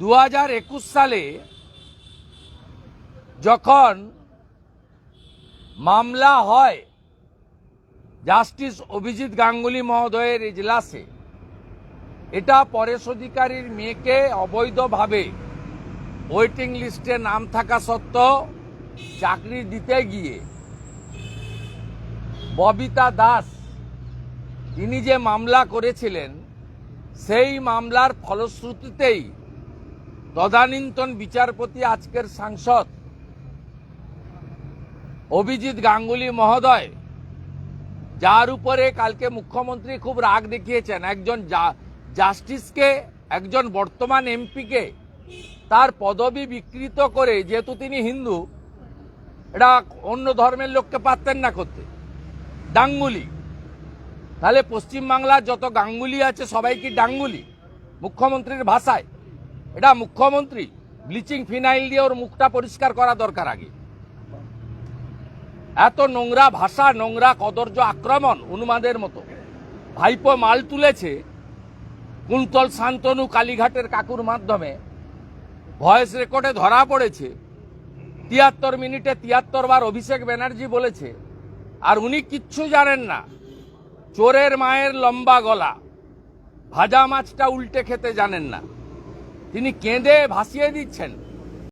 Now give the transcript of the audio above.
দু হাজার একুশ সালে যখন মামলা হয় জাস্টিস অভিজিৎ গাঙ্গুলি মহোদয়ের ইজলাসে, এটা পরেশ অধিকারীর মেয়েকে অবৈধভাবে ওয়েটিং লিস্টে নাম থাকা সত্ত্বেও চাকরি দিতে গিয়ে ববিতা দাস, তিনি যে মামলা করেছিলেন, সেই মামলার ফলশ্রুতিতেই তদানীন্তন বিচারপতি আজকের সাংসদ অভিজিৎ গাঙ্গুলি মহোদয়, যার উপরে কালকে মুখ্যমন্ত্রী খুব রাগ দেখিয়েছেন। একজন জাস্টিসকে, একজন বর্তমান এমপিকে তার পদবি বিকৃত করে, যেহেতু তিনি হিন্দু, এটা অন্য ধর্মের লোককে পারতেন না করতে। ডাঙ্গুলি তাহলে পশ্চিমবাংলার যত গাঙ্গুলি আছে, সবাই কি ডাঙ্গুলি মুখ্যমন্ত্রীর ভাষায়। এটা মুখ্যমন্ত্রী। ব্লিচিং ফিনাইল দিয়ে ওর মুখটা পরিষ্কার করা দরকার আগে। এত নোংরা ভাষা, নোংরা কদর্য আক্রমণ উন্মাদের মতো। ভাইপো মাল তুলেছে কুন্তল শান্তনু কালীঘাটের কাকুর মাধ্যমে। ভয়েস রেকর্ডে ধরা পড়েছে। তিয়াত্তর মিনিটে তিয়াত্তর বার অভিষেক ব্যানার্জি বলেছে, আর উনি কিচ্ছু জানেন না। চোরের মায়ের লম্বা গলা। ভাজা মাছটা উল্টে খেতে জানেন না। তিনি কেঁদে ভাসিয়ে দিচ্ছেন।